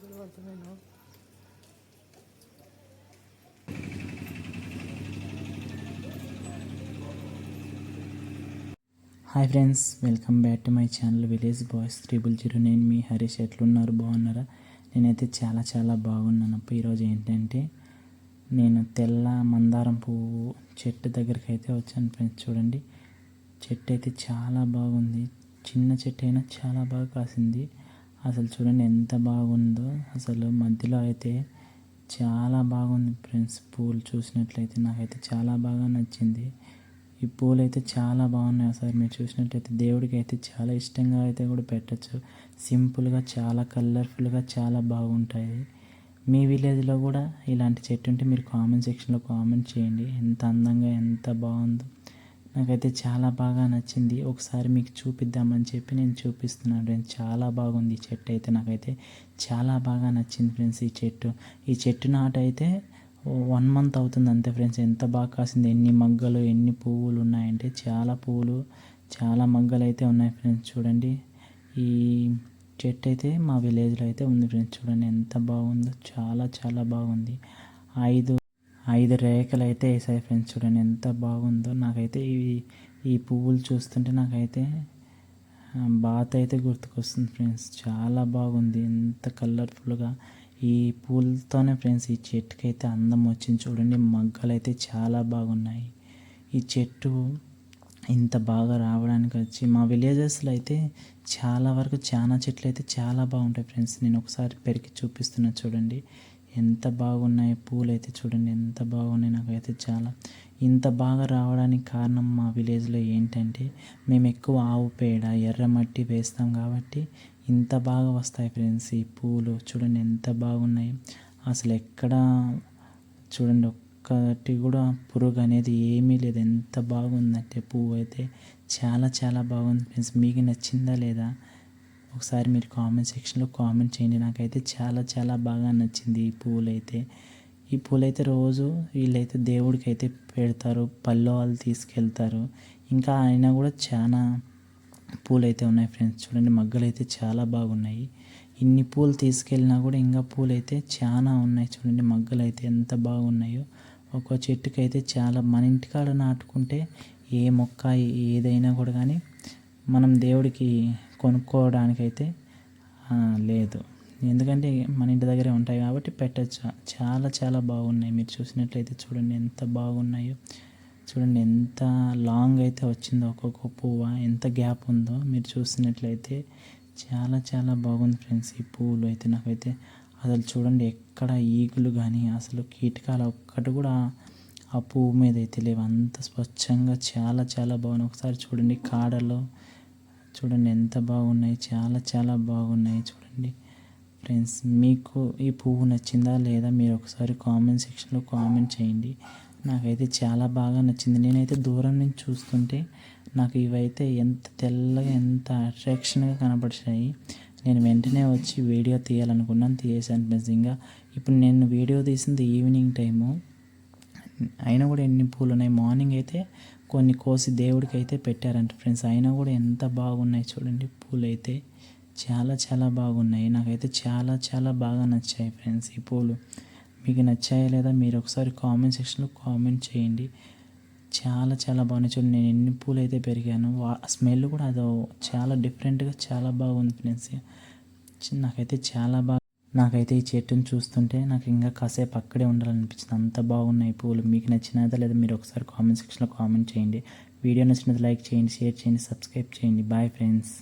Hi friends welcome back to my channel village boys triple zero నేను మీ హరీష్ ఎట్లున్నారు? బాగున్నారా? నేనైతే చాలా చాలా బాగున్నాను. అప్పుడు ఈరోజు ఏంటంటే నేను తెల్ల మందారం పువ్వు చెట్టు దగ్గరికి అయితే వచ్చాను ఫ్రెండ్స్ చూడండి. చెట్టు అయితే చాలా బాగుంది. చిన్న చెట్టు అయినా చాలా బాగా కాసింది. అసలు చూడండి ఎంత బాగుందో. అసలు మధ్యలో అయితే చాలా బాగుంది ఫ్రెండ్స్ పూలు చూసినట్లయితే. నాకైతే చాలా బాగా నచ్చింది. ఈ పూలు అయితే చాలా బాగున్నాయి సార్. మీరు చూసినట్లయితే దేవుడికి అయితే చాలా ఇష్టంగా అయితే కూడా పెట్టచ్చు. సింపుల్గా చాలా కలర్ఫుల్గా చాలా బాగుంటాయి. మీ విలేజ్లో కూడా ఇలాంటి చెట్టు ఉంటే మీరు కామెంట్ సెక్షన్లో కామెంట్ చేయండి. ఎంత అందంగా ఎంత బాగుందో. నాకైతే చాలా బాగా నచ్చింది. ఒకసారి మీకు చూపిద్దామని చెప్పి నేను చూపిస్తున్నాను ఫ్రెండ్స్. చాలా బాగుంది ఈ చెట్టు అయితే. నాకైతే చాలా బాగా నచ్చింది ఫ్రెండ్స్ ఈ చెట్టు. ఈ చెట్టు నాటు అయితే వన్ మంత్ అవుతుంది అంతే ఫ్రెండ్స్. ఎంత బాగా కాసింది. ఎన్ని మగ్గలు ఎన్ని పువ్వులు ఉన్నాయంటే చాలా పువ్వులు చాలా మగ్గలు అయితే ఉన్నాయి ఫ్రెండ్స్. చూడండి. ఈ చెట్టు అయితే మా విలేజ్లో అయితే ఉంది ఫ్రెండ్స్. చూడండి ఎంత బాగుందో. చాలా చాలా బాగుంది. ఐదు ఐదు రేఖలు అయితే వేసాయి ఫ్రెండ్స్ చూడండి ఎంత బాగుందో. నాకైతే ఈ ఈ పువ్వులు చూస్తుంటే నాకైతే బాత బాత్ అయితే గుర్తుకొస్తుంది ఫ్రెండ్స్ చాలా బాగుంది. ఎంత కలర్ఫుల్గా ఈ పూలతోనే ఫ్రెండ్స్ ఈ చెట్టుకి అయితే అందం వచ్చింది. చూడండి మగ్గలు అయితే చాలా బాగున్నాయి. ఈ చెట్టు ఇంత బాగా రావడానికి వచ్చి మా విలేజెస్లో అయితే చాలా వరకు చాలా చెట్లు అయితే చాలా బాగుంటాయి ఫ్రెండ్స్ నేను ఒకసారి పెరిగి చూపిస్తున్నా చూడండి. ఎంత బాగున్నాయి పూలు అయితే చూడండి ఎంత బాగున్నాయి నాకైతే చాలా. ఇంత బాగా రావడానికి కారణం మా విలేజ్లో ఏంటంటే మేము ఎక్కువ ఆవు పేడ ఎర్రమట్టి వేస్తాం కాబట్టి ఇంత బాగా వస్తాయి ఫ్రెండ్స్ ఈ పూలు. చూడండి ఎంత బాగున్నాయి. అసలు ఎక్కడ చూడండి ఒక్కటి కూడా పురుగు అనేది ఏమీ లేదు. ఎంత బాగుందంటే పువ్వు అయితే చాలా చాలా బాగుంది ఫ్రెండ్స్. మీకు నచ్చిందా లేదా? ఒకసారి మీరు కామెంట్ సెక్షన్లో కామెంట్ చేయండి. నాకైతే చాలా చాలా బాగా నచ్చింది ఈ పూలైతే. ఈ పూలైతే రోజు వీళ్ళైతే దేవుడికి అయితే పెడతారు పళ్ళు వాళ్ళు తీసుకెళ్తారు. ఇంకా అయినా కూడా చాలా పూలు అయితే ఉన్నాయి ఫ్రెండ్స్. చూడండి మగ్గలు అయితే చాలా బాగున్నాయి. ఇన్ని పూలు తీసుకెళ్ళినా కూడా ఇంకా పూలు అయితే చాలా ఉన్నాయి. చూడండి మగ్గలు అయితే ఎంత బాగున్నాయో. ఒక్కో చెట్టుకి అయితే చాలా మన ఇంటికాడ నాటుకుంటే ఏ మొక్క ఏదైనా కూడా కానీ మనం దేవుడికి కొనుక్కోవడానికైతే లేదు. ఎందుకంటే మన ఇంటి దగ్గరే ఉంటాయి కాబట్టి పెట్టచ్చు. చాలా చాలా బాగున్నాయి. మీరు చూసినట్లయితే చూడండి ఎంత బాగున్నాయో. చూడండి ఎంత లాంగ్ అయితే వచ్చిందో ఒక్కొక్క పువ్వు ఎంత గ్యాప్ ఉందో మీరు చూసినట్లయితే చాలా చాలా బాగుంది ఫ్రెండ్స్ ఈ పువ్వులు అయితే నాకైతే. అసలు చూడండి ఎక్కడ ఈగులు కానీ అసలు కీటకాలు ఒక్కటి కూడా ఆ పువ్వు మీద అయితే లేవు. అంత స్వచ్ఛంగా చాలా చాలా బాగున్నాయి. ఒకసారి చూడండి కాడలో చూడండి ఎంత బాగున్నాయి చాలా చాలా బాగున్నాయి చూడండి. ఫ్రెండ్స్ మీకు ఈ పువ్వు నచ్చిందా లేదా మీరు ఒకసారి కామెంట్ సెక్షన్లో కామెంట్ చేయండి. నాకైతే చాలా బాగా నచ్చింది. నేనైతే దూరం నుంచి చూస్తుంటే నాకు ఇవైతే ఎంత తెల్లగా ఎంత అట్రాక్షన్గా కనపడిచాయి నేను వెంటనే వచ్చి వీడియో తీయాలనుకున్నాను తీయేశాను ఫ్రెండ్స్ ఇంకా ఇప్పుడు నేను వీడియో తీసింది ఈవినింగ్ టైము అయినా కూడా ఎన్ని పూలు ఉన్నాయి? మార్నింగ్ అయితే కొన్ని కోసి దేవుడికి అయితే పెట్టారంట ఫ్రెండ్స్. అయినా కూడా ఎంత బాగున్నాయి చూడండి పూలు అయితే చాలా చాలా బాగున్నాయి. నాకైతే చాలా చాలా బాగా నచ్చాయి ఫ్రెండ్స్ ఈ పూలు. మీకు నచ్చాయా లేదా మీరు ఒకసారి కామెంట్ సెక్షన్లో కామెంట్ చేయండి. చాలా చాలా బాగున్నాయి చూడండి. నేను ఎన్ని పూలు అయితే పెరిగాను స్మెల్ కూడా అదో చాలా డిఫరెంట్గా చాలా బాగుంది ఫ్రెండ్స్. నాకైతే చాలా బాగా నాకైతే ఈ చెట్టుని చూస్తుంటే నాకు ఇంకా కాసేపు అక్కడే ఉండాలనిపించింది. అంత బాగున్నాయి పూలు. మీకు నచ్చినదా లేదా మీరు ఒకసారి కామెంట్ సెక్షన్లో కామెంట్ చేయండి. వీడియో నచ్చినది లైక్ చేయండి షేర్ చేయండి సబ్స్క్రైబ్ చేయండి. Bye friends.